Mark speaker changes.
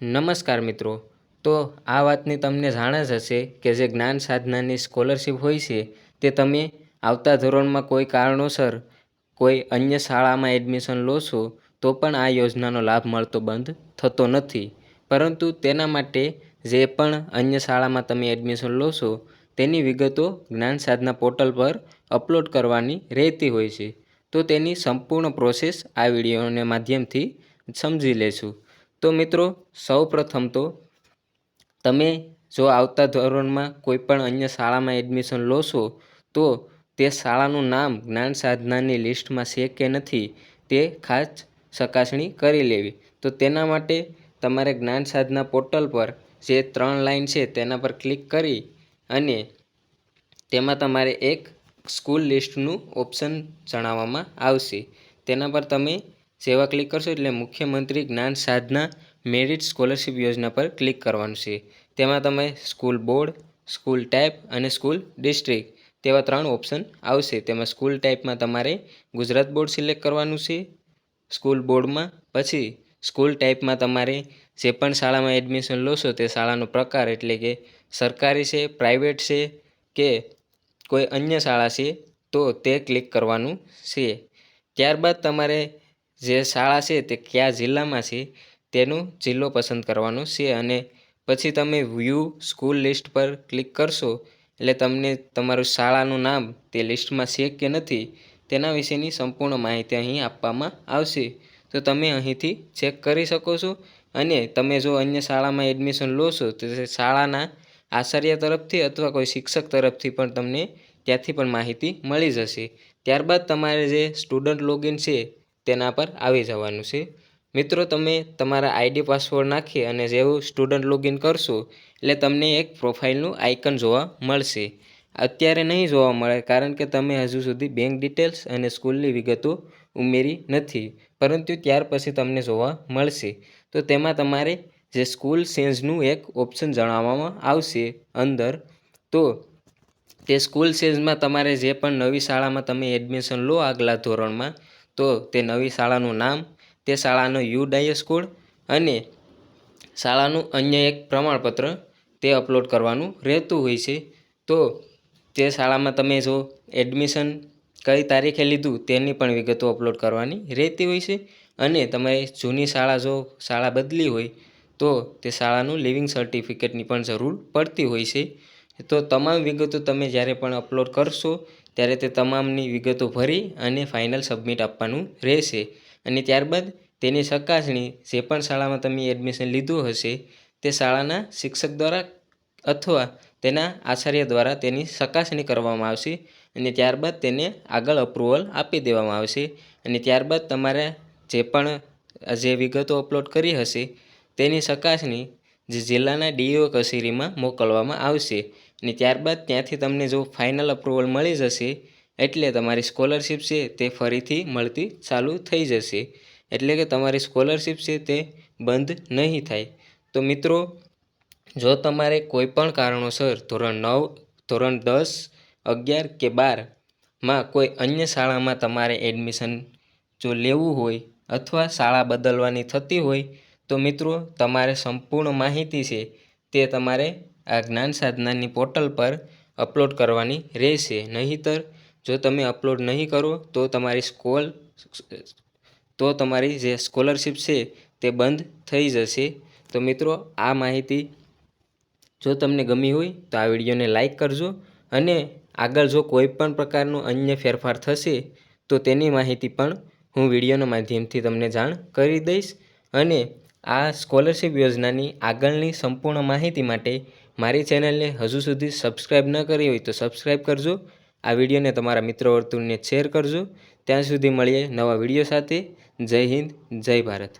Speaker 1: નમસ્કાર મિત્રો. તો આ વાતની તમને જાણ જ હશે કે જે જ્ઞાન સાધનાની સ્કોલરશિપ હોય છે, તે તમે આવતા ધોરણમાં કોઈ કારણોસર કોઈ અન્ય શાળામાં એડમિશન લો છો તો પણ આ યોજનાનો લાભ મળતો બંધ થતો નથી. પરંતુ તેના માટે જે પણ અન્ય શાળામાં તમે એડમિશન લો છો તેની વિગતો જ્ઞાન સાધના પોર્ટલ પર અપલોડ કરવાની રહેતી હોય છે. તો તેની સંપૂર્ણ પ્રોસેસ આ વિડીયોના માધ્યમથી સમજી લેશું. તો મિત્રો સૌ પ્રથમ તો તમે જો આવતા ધોરણમાં કોઈપણ અન્ય શાળામાં એડમિશન લો છો તો તે શાળાનું નામ જ્ઞાન સાધનાની લિસ્ટમાં છે કે નથી તે ખાસ ચકાસણી કરી લેવી. તો તેના માટે તમારે જ્ઞાન સાધના પોર્ટલ પર જે ત્રણ લાઇન છે તેના પર ક્લિક કરી અને તેમાં તમારે એક સ્કૂલ લિસ્ટનું ઓપ્શન જણાવવામાં આવશે. તેના પર તમે જેવા ક્લિક કરશો એટલે મુખ્યમંત્રી જ્ઞાન સાધના મેરિટ સ્કોલરશિપ યોજના પર ક્લિક કરવાનું છે. તેમાં તમે સ્કૂલ બોર્ડ સ્કૂલ ટાઈપ અને સ્કૂલ ડિસ્ટ્રિક્ટ તેવા ત્રણ ઓપ્શન આવશે. તેમાં સ્કૂલ ટાઈપમાં તમારે ગુજરાત બોર્ડ સિલેક્ટ કરવાનું છે સ્કૂલ બોર્ડમાં પછી સ્કૂલ ટાઈપમાં તમારે જે પણ શાળામાં એડમિશન લો છો તે શાળાનો પ્રકાર એટલે કે સરકારી છે પ્રાઇવેટ છે કે કોઈ અન્ય શાળા છે તો તે ક્લિક કરવાનું છે. ત્યારબાદ તમારે જે શાળા છે તે કયા જિલ્લામાં છે તેનો જિલ્લો પસંદ કરવાનો છે અને પછી તમે વ્યૂ સ્કૂલ લિસ્ટ પર ક્લિક કરશો એટલે તમને તમારું શાળાનું નામ તે લિસ્ટમાં છે કે નથી તેના વિશેની સંપૂર્ણ માહિતી અહીં આપવામાં આવશે. તો તમે અહીંથી ચેક કરી શકો છો અને તમે જો અન્ય શાળામાં એડમિશન લો છો તો શાળાના આચાર્ય તરફથી અથવા કોઈ શિક્ષક તરફથી પણ તમને ત્યાંથી પણ માહિતી મળી જશે. ત્યારબાદ તમારે જે સ્ટુડન્ટ લોગિન છે તેના પર આવી જવાનું છે. મિત્રો, તમે તમારા આઈડી પાસવર્ડ નાખી અને જેવું સ્ટુડન્ટ લોગિન કરશો, એટલે તમને એક પ્રોફાઇલનું આઇકન જોવા મળશે. અત્યારે નહીં જોવા મળે, કારણ કે તમે હજુ સુધી બેંક ડિટેલ્સ અને સ્કૂલની વિગતો ઉમેરી નથી, પરંતુ ત્યાર પછી તમને જોવા મળશે. તો તેમાં તમારે જે સ્કૂલ સેન્જનું એક ઓપ્શન જણાવવામાં આવશે અંદર. તો તે સ્કૂલ સેન્જમાં તમારે જે પણ નવી શાળામાં તમે એડમિશન લો આગલા ધોરણમાં તો તે નવી શાળાનું નામ, તે શાળાનો યુ ડાયસ કોડ અને શાળાનું અન્ય એક પ્રમાણપત્ર તે અપલોડ કરવાનું રહેતું હોય છે. તો તે શાળામાં તમે જો એડમિશન કઈ તારીખે લીધું તેની પણ વિગતો અપલોડ કરવાની રહેતી હોય છે. અને તમારે જૂની શાળા જો શાળા બદલી હોય તો તે શાળાનું લિવિંગ સર્ટિફિકેટની પણ જરૂર પડતી હોય છે. તો તમામ વિગતો તમે જ્યારે પણ અપલોડ કરશો, ત્યારે તે તમામની વિગતો ભરી અને ફાઇનલ સબમિટ આપવાનું રહેશે. અને ત્યારબાદ તેની ચકાસણી જે પણ શાળામાં તમે એડમિશન લીધું હશે, તે શાળાના શિક્ષક દ્વારા અથવા તેના આચાર્ય દ્વારા તેની ચકાસણી કરવામાં આવશે અને ત્યારબાદ તેને આગળ અપ્રુવલ આપી દેવામાં આવશે. અને ત્યારબાદ તમારે જે પણ, જે વિગતો અપલોડ કરી હશે, તેની ચકાસણી જે જિલ્લાના ડીઓ કચેરીમાં મોકલવામાં આવશે. અને ત્યારબાદ ત્યાંથી તમને જો ફાઇનલ અપ્રુવલ મળી જશે, એટલે તમારી સ્કોલરશિપ છે તે ફરીથી મળતી ચાલુ થઈ જશે. એટલે કે તમારી સ્કોલરશિપ છે તે બંધ નહીં થાય. તો મિત્રો, જો તમારે કોઈપણ કારણોસર ધોરણ નવ, ધોરણ દસ, અગિયાર કે બારમાં કોઈ અન્ય શાળામાં તમારે એડમિશન જો લેવું હોય અથવા શાળા બદલવાની થતી હોય, તો મિત્રો, તમારે સંપૂર્ણ માહિતી છે તે તમારે આ જ્ઞાન સાધનાની પોર્ટલ પર અપલોડ કરવાની રહેશે. નહીંતર, જો તમે અપલોડ નહીં કરો, તો તમારી સ્કોલ, તો તમારી જે સ્કોલરશિપ છે, તે બંધ થઈ જશે. તો મિત્રો, આ માહિતી જો તમને ગમી હોય, તો આ વિડીયોને લાઈક કરજો અને આગળ જો કોઈ પણ પ્રકારનો અન્ય ફેરફાર થશે, તો તેની માહિતી પણ હું વિડીયોના માધ્યમથી તમને જાણ કરી દઈશ. અને આ સ્કોલરશિપ યોજનાની આગળની સંપૂર્ણ માહિતી માટે મારી ચેનલને હજુ સુધી સબસ્ક્રાઈબ ન કરી હોય તો સબસ્ક્રાઈબ કરજો. આ વિડીયોને તમારા મિત્રો વર્તુળને શેર કરજો. ત્યાં સુધી મળીએ નવા વીડિયો સાથે. જય હિન્દ, જય ભારત.